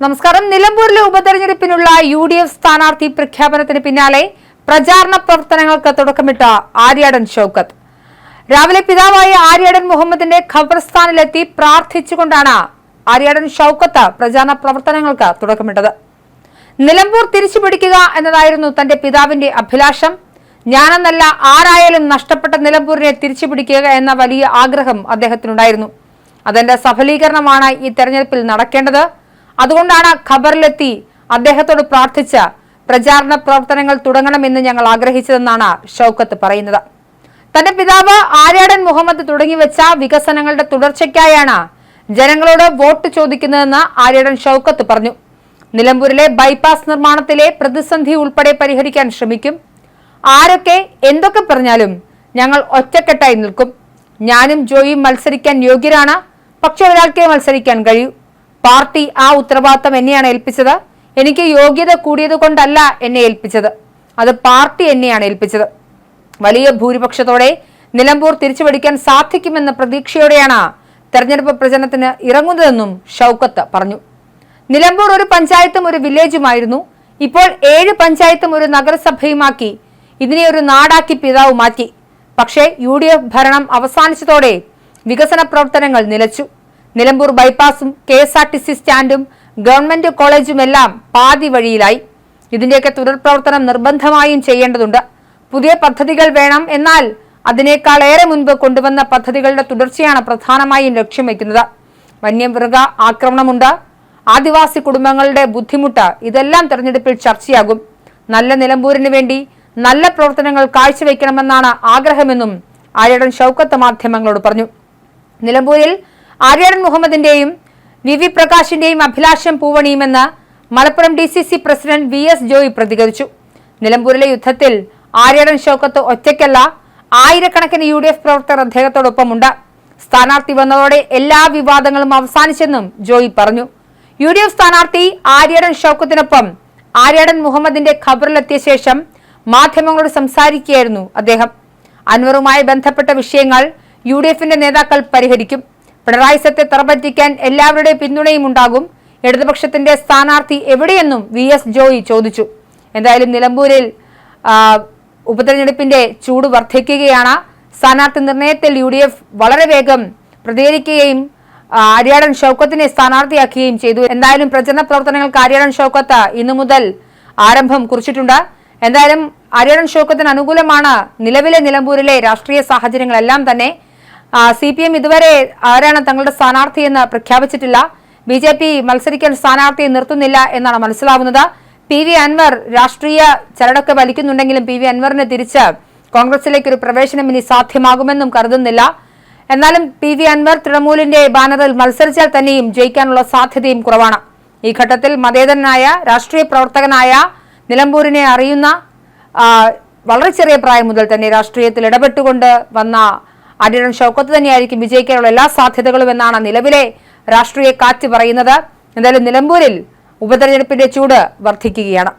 നമസ്കാരം. നിലമ്പൂരിലെ ഉപതെരഞ്ഞെടുപ്പിനുള്ള U D F സ്ഥാനാർത്ഥി പ്രഖ്യാപനത്തിന് പിന്നാലെ പ്രചാരണ പ്രവർത്തനങ്ങൾക്ക് തുടക്കമിട്ട ആര്യാടൻ ഷൌക്കത്ത്. രാവിലെ പിതാവായ ആര്യാടൻ മുഹമ്മദിന്റെ ഖബർസ്ഥാനിലെത്തി പ്രാർത്ഥിച്ചുകൊണ്ടാണ് ആര്യാടൻ ഷൌക്കത്ത് പ്രചാരണ പ്രവർത്തനങ്ങൾക്ക് തുടക്കമിട്ടത്. നിലമ്പൂർ തിരിച്ചുപിടിക്കുക എന്നതായിരുന്നു തന്റെ പിതാവിന്റെ അഭിലാഷം. ഞാനെന്നല്ല ആരായാലും നഷ്ടപ്പെട്ട നിലമ്പൂരിനെ തിരിച്ചുപിടിക്കുക എന്ന വലിയ ആഗ്രഹം അദ്ദേഹത്തിനുണ്ടായിരുന്നു. അതിന്റെ സഫലീകരണമാണ് ഈ തെരഞ്ഞെടുപ്പിൽ നടക്കേണ്ടത്. അതുകൊണ്ടാണ് ഖബറിലെത്തി അദ്ദേഹത്തോട് പ്രാർത്ഥിച്ച പ്രചാരണ പ്രവർത്തനങ്ങൾ തുടങ്ങണമെന്ന് ഞങ്ങൾ ആഗ്രഹിച്ചതെന്നാണ് ഷൌക്കത്ത് പറയുന്നത്. തന്റെ പിതാവ് ആര്യാടൻ മുഹമ്മദ് തുടങ്ങിവെച്ച വികസനങ്ങളുടെ തുടർച്ചയ്ക്കായാണ് ജനങ്ങളോട് വോട്ട് ചോദിക്കുന്നതെന്ന് ആര്യാടൻ ഷൌക്കത്ത് പറഞ്ഞു. നിലമ്പൂരിലെ ബൈപ്പാസ് നിർമ്മാണത്തിലെ പ്രതിസന്ധി ഉൾപ്പെടെ പരിഹരിക്കാൻ ശ്രമിക്കും. ആരൊക്കെ എന്തൊക്കെ പറഞ്ഞാലും ഞങ്ങൾ ഒറ്റക്കെട്ടായി നിൽക്കും. ഞാനും ജോയിയും മത്സരിക്കാൻ യോഗ്യരാണ്. പക്ഷെ ഒരാൾക്കേ മത്സരിക്കാൻ കഴിയൂ. പാർട്ടി ആ ഉത്തരവാദിത്തം എന്നെയാണ് ഏൽപ്പിച്ചത്. എനിക്ക് യോഗ്യത കൂടിയത് കൊണ്ടല്ല എന്നെ ഏൽപ്പിച്ചത്. അത് പാർട്ടി എന്നെയാണ് ഏൽപ്പിച്ചത്. വലിയ ഭൂരിപക്ഷത്തോടെ നിലമ്പൂർ തിരിച്ചുപിടിക്കാൻ സാധിക്കുമെന്ന പ്രതീക്ഷയോടെയാണ് തെരഞ്ഞെടുപ്പ് പ്രചരണത്തിന് ഇറങ്ങുന്നതെന്നും ഷൌക്കത്ത് പറഞ്ഞു. നിലമ്പൂർ ഒരു പഞ്ചായത്തും ഒരു വില്ലേജുമായിരുന്നു. ഇപ്പോൾ ഏഴ് പഞ്ചായത്തും ഒരു നഗരസഭയുമാക്കി. ഇതിനെ ഒരു നാടാക്കി പിതാവ് മാറ്റി പക്ഷേ യു ഭരണം അവസാനിച്ചതോടെ വികസന പ്രവർത്തനങ്ങൾ നിലച്ചു. Nilambur ബൈപ്പാസും K S R T C സ്റ്റാൻഡും government കോളേജുമെല്ലാം പാതി വഴിയിലായി. ഇതിന്റെയൊക്കെ തുടർപ്രവർത്തനം നിർബന്ധമായും ചെയ്യേണ്ടതുണ്ട്. പുതിയ പദ്ധതികൾ വേണം എന്നാൽ അതിനേക്കാൾ ഏറെ മുൻപ് കൊണ്ടുവന്ന പദ്ധതികളുടെ തുടർച്ചയാണ് പ്രധാനമായും ലക്ഷ്യം വയ്ക്കുന്നത്. വന്യമൃഗ ആക്രമണമുണ്ട്. ആദിവാസി കുടുംബങ്ങളുടെ ബുദ്ധിമുട്ട് ഇതെല്ലാം തെരഞ്ഞെടുപ്പിൽ ചർച്ചയാകും. നല്ല നിലമ്പൂരിന് വേണ്ടി നല്ല പ്രവർത്തനങ്ങൾ കാഴ്ചവെക്കണമെന്നാണ് ആഗ്രഹമെന്നും ആര്യടൻ ഷൌക്കത്ത് മാധ്യമങ്ങളോട് പറഞ്ഞു. നിലമ്പൂരിൽ ആര്യാടൻ മുഹമ്മദിന്റെയും വി പ്രകാശിന്റെയും അഭിലാഷം പൂവണിയുമെന്ന് Malappuram D C C president V S Joy പ്രതികരിച്ചു. നിലമ്പൂരിലെ യുദ്ധത്തിൽ ആര്യാടൻ ഷോക്കത്ത് ഒറ്റയ്ക്കല്ല ആയിരക്കണക്കിന് യു ഡി എഫ് പ്രവർത്തകർ അദ്ദേഹത്തോടൊപ്പമുണ്ട്. സ്ഥാനാർത്ഥി വന്നതോടെ എല്ലാ വിവാദങ്ങളും അവസാനിച്ചെന്നും ജോയി പറഞ്ഞു. യു ഡി എഫ് സ്ഥാനാർത്ഥി ആര്യാടൻ ഷോക്കത്തിനൊപ്പം ആര്യാടൻ മുഹമ്മദിന്റെ ഖബറിലെത്തിയ ശേഷം മാധ്യമങ്ങളോട് സംസാരിക്കുകയായിരുന്നു അദ്ദേഹം. അൻവറുമായി ബന്ധപ്പെട്ട വിഷയങ്ങൾ യു നേതാക്കൾ പരിഹരിക്കും. പിണറായി സത്തെ തറപറ്റിക്കാൻ എല്ലാവരുടെയും പിന്തുണയും ഉണ്ടാകും. ഇടതുപക്ഷത്തിന്റെ സ്ഥാനാർത്ഥി എവിടെയെന്നും വി എസ് ജോയി ചോദിച്ചു. എന്തായാലും നിലമ്പൂരിൽ ഉപതെരഞ്ഞെടുപ്പിന്റെ ചൂട് വർദ്ധിക്കുകയാണ്. സ്ഥാനാർത്ഥി നിർണയത്തിൽ യു ഡി എഫ് വളരെ വേഗം പ്രതികരിക്കുകയും ആര്യാടൻ ഷൗക്കത്തിനെ സ്ഥാനാർത്ഥിയാക്കുകയും ചെയ്തു. എന്തായാലും പ്രചരണ പ്രവർത്തനങ്ങൾക്ക് ആര്യാടൻ ഷൗക്കത്ത് ഇന്നു മുതൽ ആരംഭം കുറിച്ചിട്ടുണ്ട്. എന്തായാലും ആര്യാടൻ ഷൗക്കത്തിന് അനുകൂലമാണ് നിലവിലെ നിലമ്പൂരിലെ രാഷ്ട്രീയ സാഹചര്യങ്ങളെല്ലാം തന്നെ. സി പി എം ഇതുവരെ ആരാണ് തങ്ങളുടെ സ്ഥാനാർത്ഥിയെന്ന് പ്രഖ്യാപിച്ചിട്ടില്ല. ബി ജെ പി മത്സരിക്കാൻ സ്ഥാനാർത്ഥിയെ നിർത്തുന്നില്ല എന്നാണ് മനസ്സിലാവുന്നത്. പി വി അൻവർ രാഷ്ട്രീയ ചരടൊക്കെ വലിക്കുന്നുണ്ടെങ്കിലും പി വി അൻവറിനെ തിരിച്ച് കോൺഗ്രസിലേക്ക് ഒരു പ്രവേശനം ഇനി സാധ്യമാകുമെന്നും കരുതുന്നില്ല. എന്നാലും പി വി അൻവർ തൃണമൂലിന്റെ ബാനറിൽ മത്സരിച്ചാൽ തന്നെയും ജയിക്കാനുള്ള സാധ്യതയും കുറവാണ്. ഈ ഘട്ടത്തിൽ മതേതരനായ രാഷ്ട്രീയ പ്രവർത്തകനായ നിലമ്പൂരിനെ അറിയുന്ന വളരെ ചെറിയ പ്രായം മുതൽ തന്നെ രാഷ്ട്രീയത്തിൽ ഇടപെട്ടുകൊണ്ട് വന്ന അടിയൻ ഷൗക്കത്ത് തന്നെയായിരിക്കും വിജയിക്കാനുള്ള എല്ലാ സാധ്യതകളും എന്നാണ് നിലവിലെ രാഷ്ട്രീയ കാറ്റ് പറയുന്നത്. എന്തായാലും നിലമ്പൂരിൽ ഉപതെരഞ്ഞെടുപ്പിന്റെ ചൂട് വർദ്ധിക്കുകയാണ്.